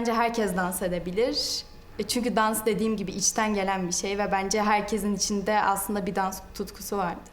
bence herkes dans edebilir. E, Çünkü dans dediğim gibi içten gelen bir şey ve bence herkesin içinde aslında bir dans tutkusu vardır.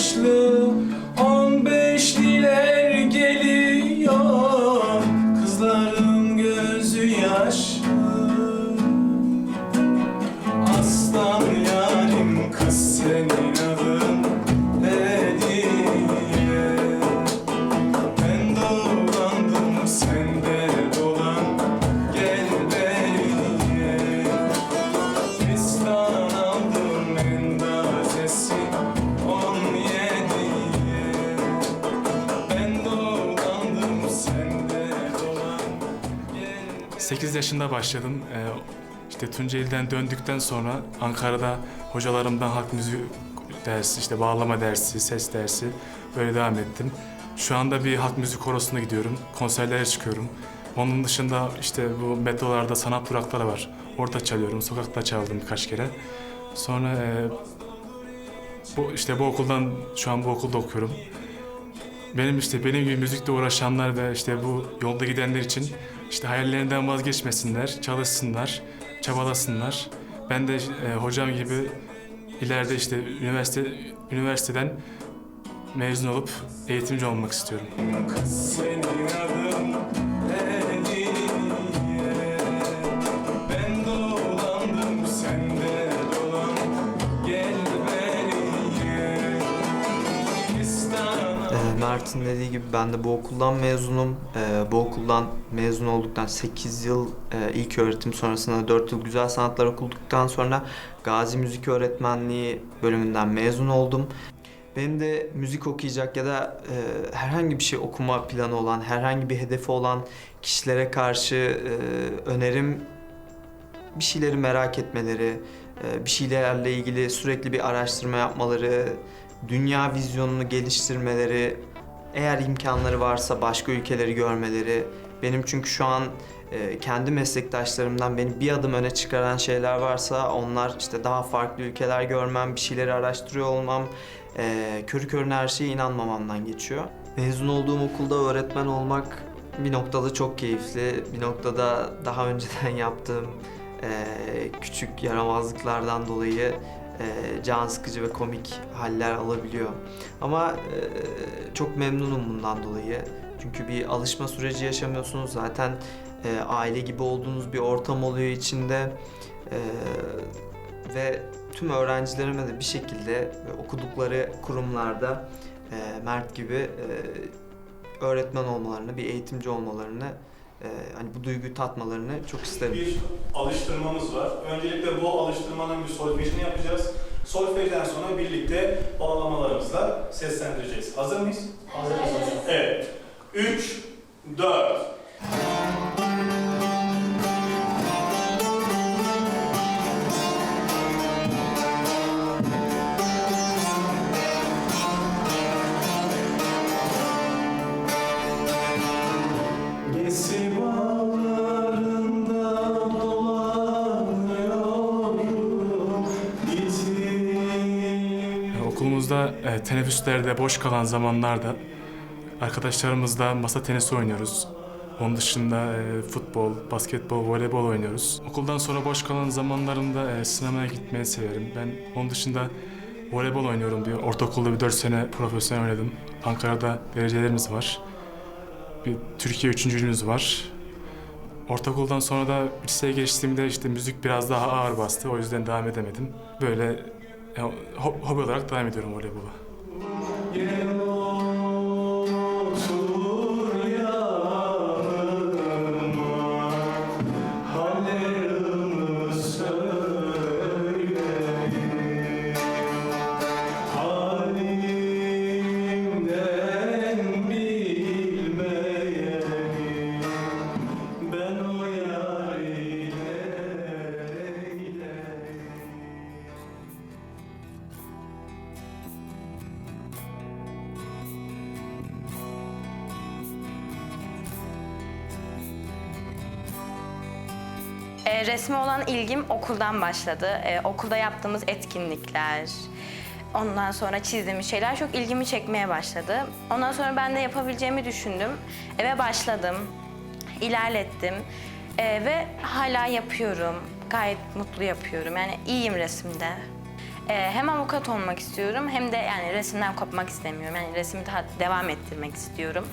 8 yaşında başladım. Ee, işte Tunceli'den döndükten sonra Ankara'da hocalarımdan halk müziği dersi, işte bağlama dersi, ses dersi böyle devam ettim. Şu anda bir halk müzik korosuna gidiyorum. Konserlere çıkıyorum. Onun dışında işte bu metrolarda sanat durakları var. Orada çalıyorum. Sokakta çaldım birkaç kere. Sonra e, bu işte bu okuldan şu an bu okulda okuyorum. Benim işte benim gibi müzikle uğraşanlar ve işte bu yolda gidenler için işte hayallerinden vazgeçmesinler, çalışsınlar, çabalasınlar. Ben de e, hocam gibi ileride işte üniversite üniversiteden mezun olup eğitimci olmak istiyorum. Senin adın Mert'in dediği gibi ben de bu okuldan mezunum. Ee, bu okuldan mezun olduktan 8 yıl e, ilk öğretim sonrasında 4 yıl güzel sanatlar okuduktan sonra Gazi Müzik Öğretmenliği bölümünden mezun oldum. Benim de müzik okuyacak ya da e, herhangi bir şey okuma planı olan, herhangi bir hedefi olan kişilere karşı e, önerim bir şeyleri merak etmeleri, e, bir şeylerle ilgili sürekli bir araştırma yapmaları, dünya vizyonunu geliştirmeleri, eğer imkanları varsa başka ülkeleri görmeleri. Benim çünkü şu an e, kendi meslektaşlarımdan beni bir adım öne çıkaran şeyler varsa onlar işte daha farklı ülkeler görmem, bir şeyleri araştırıyor olmam, e, körü körüne her şeye inanmamamdan geçiyor. Mezun olduğum okulda öğretmen olmak bir noktada çok keyifli, bir noktada daha önceden yaptığım e, küçük yaramazlıklardan dolayı e, can sıkıcı ve komik haller alabiliyor. Ama e, çok memnunum bundan dolayı. Çünkü bir alışma süreci yaşamıyorsunuz. Zaten e, aile gibi olduğunuz bir ortam oluyor içinde. E, ve tüm öğrencilerime de bir şekilde okudukları kurumlarda Mert gibi öğretmen olmalarını, bir eğitimci olmalarını, e, hani bu duyguyu tatmalarını çok isterim. bir alıştırmamız var. Öncelikle bu alıştırmanın bir solfejini yapacağız. Solfejden sonra birlikte bağlamalarımızla seslendireceğiz. Hazır mıyız? Hazırız. Evet. 3, 4. Okulumuzda e, teneffüslerde boş kalan zamanlarda arkadaşlarımızla masa tenisi oynuyoruz. Onun dışında e, futbol, basketbol, voleybol oynuyoruz. Okuldan sonra boş kalan zamanlarımda e, sinemaya gitmeyi severim. Ben onun dışında voleybol oynuyorum. Bir ortaokulda bir 4 sene profesyonel oynadım. Ankara'da derecelerimiz var. Bir Türkiye üçüncülüğümüz var. Ortaokuldan sonra da liseye geçtiğimde işte müzik biraz daha ağır bastı. O yüzden devam edemedim. Böyle ho- hobi olarak devam ediyorum voleybola. Gel E, resme olan ilgim okuldan başladı. E, okulda yaptığımız etkinlikler, ondan sonra çizdiğimiz şeyler çok ilgimi çekmeye başladı. Ondan sonra ben de yapabileceğimi düşündüm. Eve başladım, ilerlettim E, ve hala yapıyorum. Gayet mutlu yapıyorum. Yani iyiyim resimde. E, hem avukat olmak istiyorum hem de yani resimden kopmak istemiyorum. Yani resmi daha devam ettirmek istiyorum.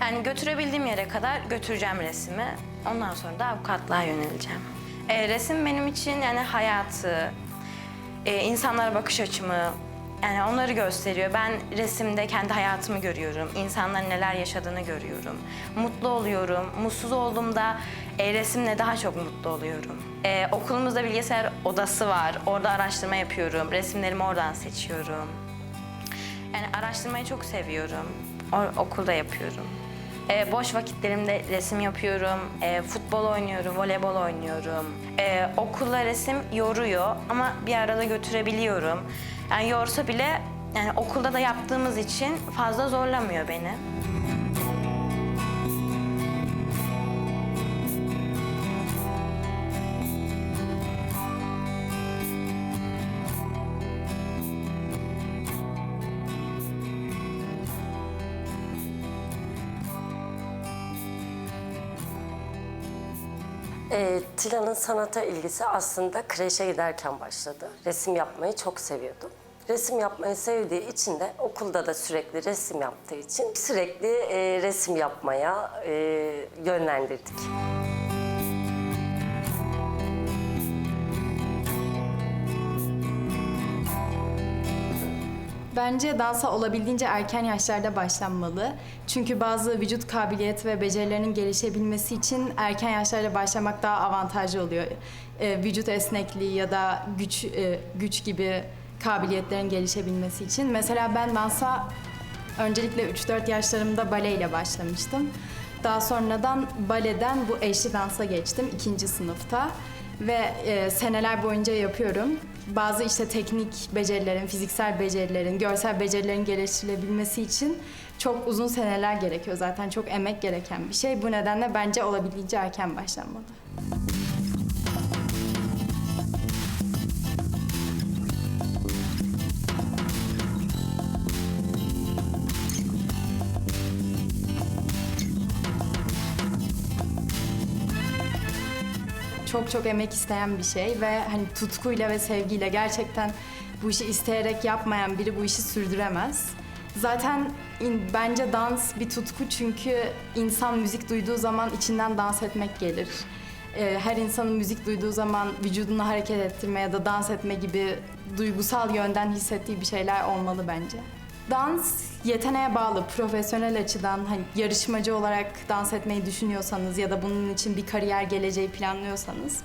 Yani götürebildiğim yere kadar götüreceğim resmi. Ondan sonra da avukatlığa yöneleceğim. E, resim benim için yani hayatı, e, insanlara bakış açımı, yani onları gösteriyor. Ben resimde kendi hayatımı görüyorum. İnsanların neler yaşadığını görüyorum. Mutlu oluyorum. Mutsuz olduğumda e, resimle daha çok mutlu oluyorum. E, okulumuzda bilgisayar odası var. Orada araştırma yapıyorum. Resimlerimi oradan seçiyorum. Yani araştırmayı çok seviyorum. O- okulda yapıyorum. Ee, boş vakitlerimde resim yapıyorum, ee, futbol oynuyorum, voleybol oynuyorum. Ee, okulda resim yoruyor ama bir arada götürebiliyorum. Yani yorsa bile yani okulda da yaptığımız için fazla zorlamıyor beni. Tilan'ın sanata ilgisi aslında kreşe giderken başladı. Resim yapmayı çok seviyordu. Resim yapmayı sevdiği için de okulda da sürekli resim yaptığı için sürekli e, resim yapmaya e, yönlendirdik. Bence dansa olabildiğince erken yaşlarda başlanmalı. Çünkü bazı vücut kabiliyet ve becerilerinin gelişebilmesi için erken yaşlarda başlamak daha avantajlı oluyor. Ee, vücut esnekliği ya da güç e, güç gibi kabiliyetlerin gelişebilmesi için. Mesela ben dansa öncelikle 3-4 yaşlarımda baleyle başlamıştım. Daha sonradan baleden bu eşli dansa geçtim ikinci sınıfta ve e, seneler boyunca yapıyorum. Bazı işte teknik becerilerin, fiziksel becerilerin, görsel becerilerin geliştirilebilmesi için çok uzun seneler gerekiyor zaten. Çok emek gereken bir şey. Bu nedenle bence olabildiğince erken başlanmalı. Çok çok emek isteyen bir şey ve hani tutkuyla ve sevgiyle gerçekten bu işi isteyerek yapmayan biri bu işi sürdüremez. Zaten in- bence dans bir tutku çünkü insan müzik duyduğu zaman içinden dans etmek gelir. Ee, her insanın müzik duyduğu zaman vücudunu hareket ettirme ya da dans etme gibi duygusal yönden hissettiği bir şeyler olmalı bence. Dans yeteneğe bağlı, profesyonel açıdan hani yarışmacı olarak dans etmeyi düşünüyorsanız ya da bunun için bir kariyer geleceği planlıyorsanız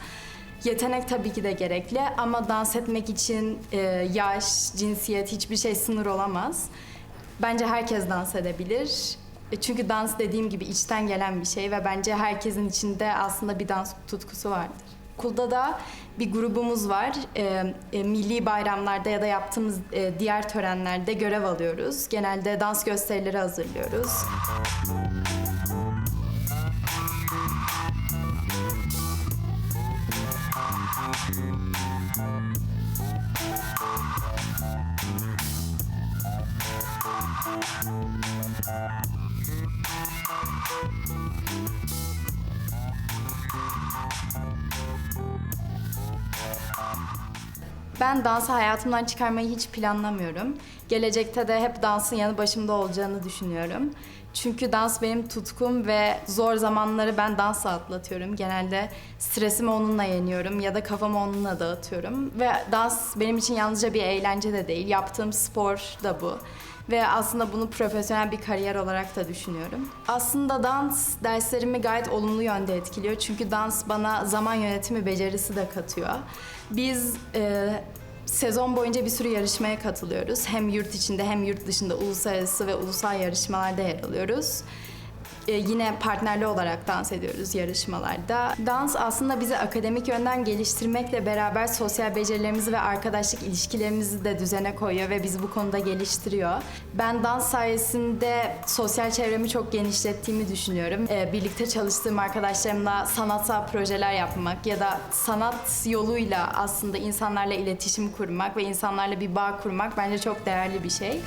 yetenek tabii ki de gerekli ama dans etmek için e, yaş, cinsiyet hiçbir şey sınır olamaz. Bence herkes dans edebilir. E, Çünkü dans dediğim gibi içten gelen bir şey ve bence herkesin içinde aslında bir dans tutkusu vardır. Okulda da bir grubumuz var. E, e, milli bayramlarda ya da yaptığımız e, diğer törenlerde görev alıyoruz. Genelde dans gösterileri hazırlıyoruz. Ben dansı hayatımdan çıkarmayı hiç planlamıyorum. Gelecekte de hep dansın yanı başımda olacağını düşünüyorum. Çünkü dans benim tutkum ve zor zamanları ben dansla atlatıyorum. Genelde stresimi onunla yeniyorum ya da kafamı onunla dağıtıyorum. Ve dans benim için yalnızca bir eğlence de değil. Yaptığım spor da bu. Ve aslında bunu profesyonel bir kariyer olarak da düşünüyorum. Aslında dans derslerimi gayet olumlu yönde etkiliyor. Çünkü dans bana zaman yönetimi becerisi de katıyor. Biz e, sezon boyunca bir sürü yarışmaya katılıyoruz. Hem yurt içinde hem yurt dışında uluslararası ve ulusal yarışmalarda yer alıyoruz. E, yine partnerli olarak dans ediyoruz yarışmalarda. Dans aslında bizi akademik yönden geliştirmekle beraber sosyal becerilerimizi ve arkadaşlık ilişkilerimizi de düzene koyuyor ve bizi bu konuda geliştiriyor. Ben dans sayesinde sosyal çevremi çok genişlettiğimi düşünüyorum. E, birlikte çalıştığım arkadaşlarımla sanatsal projeler yapmak ya da sanat yoluyla aslında insanlarla iletişim kurmak ve insanlarla bir bağ kurmak bence çok değerli bir şey.